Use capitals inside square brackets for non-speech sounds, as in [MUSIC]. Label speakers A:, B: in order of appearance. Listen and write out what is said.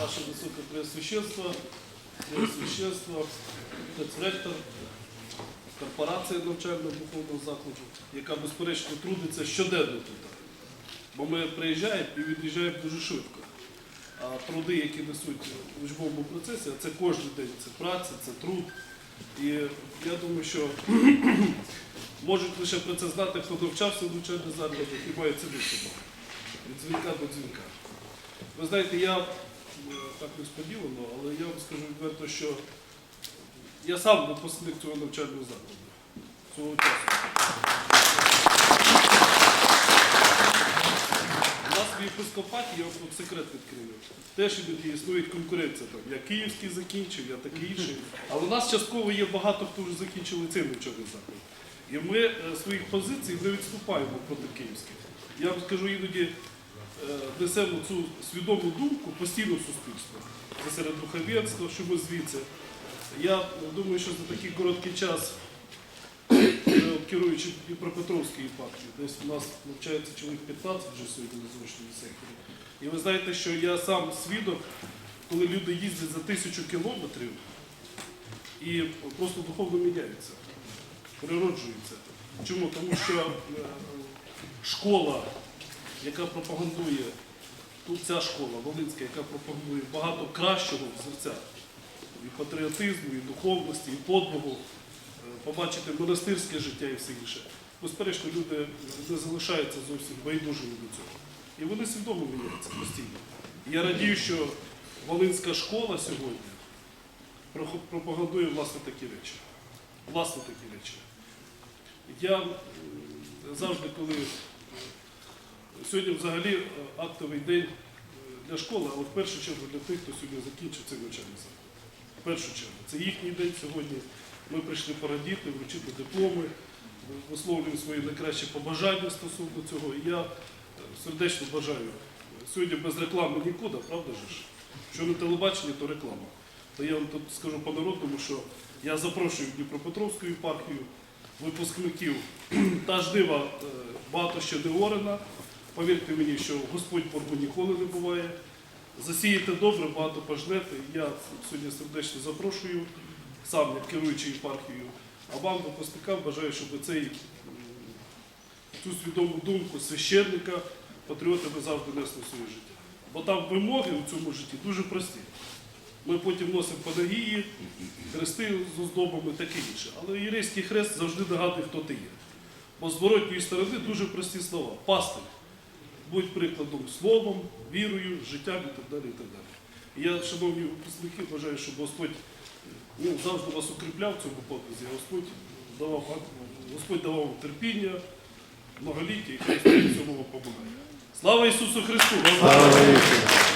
A: ваше високе преосвященство, преосвященство, спецректор, корпорація навчально-духовного закладу, яка безперечно трудиться щоденно тут. Бо ми приїжджаємо і від'їжджаємо дуже швидко. А труди, які несуть в учбовому процесі, а це кожен день, це праця, це труд. І я думаю, що [CLEARS THROAT] можуть лише про це знати, хто навчався в навчальних закладах і має цінити від дзвінка до дзвінка. Ви знаєте, я е, так несподівано, але я вам скажу відверто, що я сам випускник цього навчального закладу свого часу. У нас в єпископаті, я вам секрет відкрию, теж іноді існує конкуренція. Там. Я київський закінчив, я такий інший. Але у нас частково є багато, хто вже закінчили цей навчальний заклад. І ми е, своїх позицій не відступаємо проти київських. Я вам скажу, іноді несемо цю свідому думку постійно в суспільство. Це серед духовенства, що ми звідси. Я думаю, що за такий короткий час, е, керуючи Дніпропетровською єпархією, десь у нас навчається чоловік 15 вже сьогодні на зручному секторі. І ви знаєте, що я сам свідок, коли люди їздять за тисячу кілометрів і просто духовно міняються, природжуються. Чому? Тому що е, школа, яка пропагандує, тут ця школа, Волинська, яка пропагандує багато кращого взірця і патріотизму, і духовності, і подвигу, е, побачити монастирське життя і все інше. Безперечно, люди не залишаються зовсім байдужими до цього. І вони свідомо міняються постійно. І я радію, що Волинська школа сьогодні пропагандує власне такі речі. Власне такі речі. Я завжди, коли сьогодні взагалі е, актовий день е, для школи, але в першу чергу для тих, хто сьогодні закінчив цей навчальний заклад. В першу чергу. Це їхній день сьогодні. Ми прийшли порадіти, вручити дипломи, висловлюємо свої найкращі побажання стосовно цього. І я е, сердечно бажаю. Сьогодні без реклами нікуди, правда ж? Що не телебачення, то реклама. То я вам тут скажу по-народному, що я запрошую Дніпропетровську єпархію випускників [CLEARS THROAT] та ждива е, багато ще не орена. Повірте мені, що Господь боргу ніколи не буває. Засіяти добре, багато пожнете. Я сьогодні сердечно запрошую, сам як керуючий єпархією, а вам, випускникам, бажаю, щоб цей, цю свідому думку священника, патріоти ви завжди несли своє життя. Бо там вимоги у цьому житті дуже прості. Ми потім носимо панагії, хрести з оздобами, таке інше. Але єрейський хрест завжди нагадує, хто ти є. Бо з зворотньої сторони дуже прості слова. Пастир. Будь прикладом словом, вірою, життям і так далі. І так далі. І я, шановні випускники, бажаю, щоб Господь ну, завжди вас укріпляв в цьому подвизі, а Господь давав, Господь давав вам терпіння, многоліття і Христос цьому допомагає. Слава Ісусу Христу!
B: Слава Ісусу!